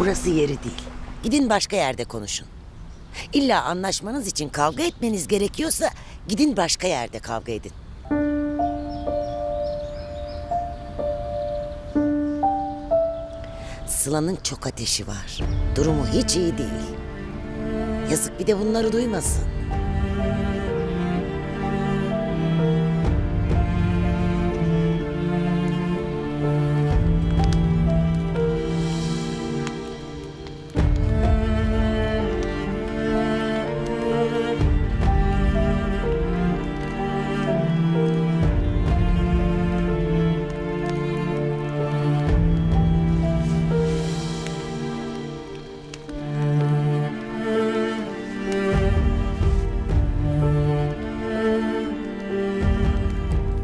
Burası yeri değil. Gidin başka yerde konuşun. İlla anlaşmanız için kavga etmeniz gerekiyorsa gidin başka yerde kavga edin. Sıla'nın çok ateşi var. Durumu hiç iyi değil. Yazık bir de bunları duymasın.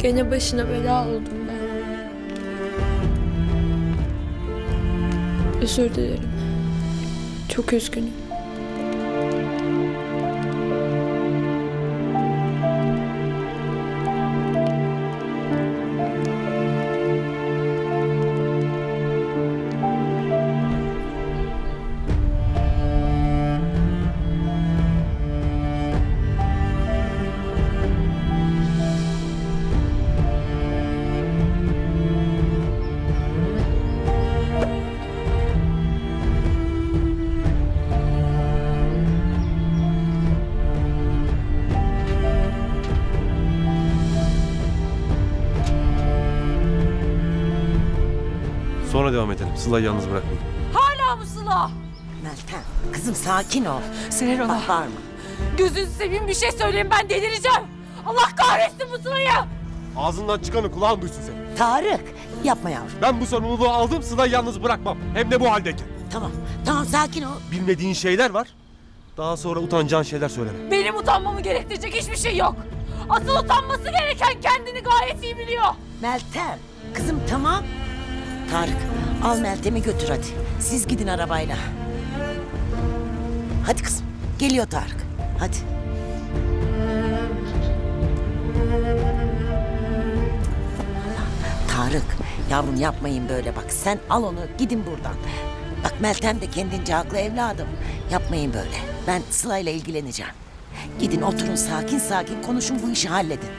Gene başına bela oldum ben. Özür dilerim. Çok üzgünüm. Sonra devam edelim. Sıla'yı yalnız bırakmayın. Hala mı Sıla? Meltem, kızım sakin ol. Seher ona. Bak bağırma. Gözünü seveyim bir şey söyleyin ben delireceğim. Allah kahretsin bu Sıla'yı. Ağzından çıkanı kulağın duysun sen. Tarık, yapma yavrum. Ben bu sorumluluğu aldım. Sıla'yı yalnız bırakmam. Hem de bu haldeyken. Tamam, tamam sakin ol. Bilmediğin şeyler var. Daha sonra utanacağın şeyler söyleme. Benim utanmamı gerektirecek hiçbir şey yok. Asıl utanması gereken kendini gayet iyi biliyor. Meltem, kızım tamam. Tarık, al Meltem'i götür hadi. Siz gidin arabayla. Hadi kızım, geliyor Tarık. Hadi. Tarık, yavrum yapmayın böyle bak. Sen al onu, gidin buradan. Bak Meltem de kendince haklı evladım. Yapmayın böyle. Ben Sıla'yla ilgileneceğim. Gidin oturun sakin sakin konuşun bu işi halledin.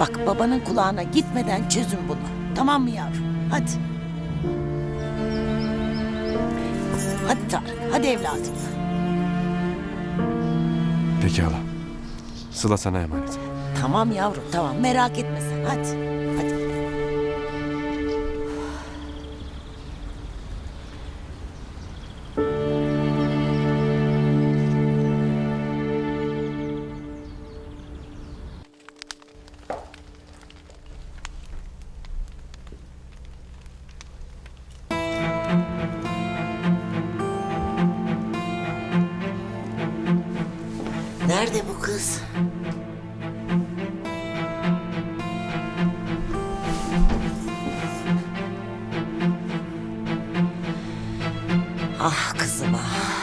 Bak babanın kulağına gitmeden çözün bunu. Tamam mı yavrum? Hadi. Hadi Tarık, hadi evladım. Peki hala. Sıla sana emanet. Tamam yavrum, tamam merak etme sen. Hadi, hadi. Nerede bu kız? Ah kızım ah.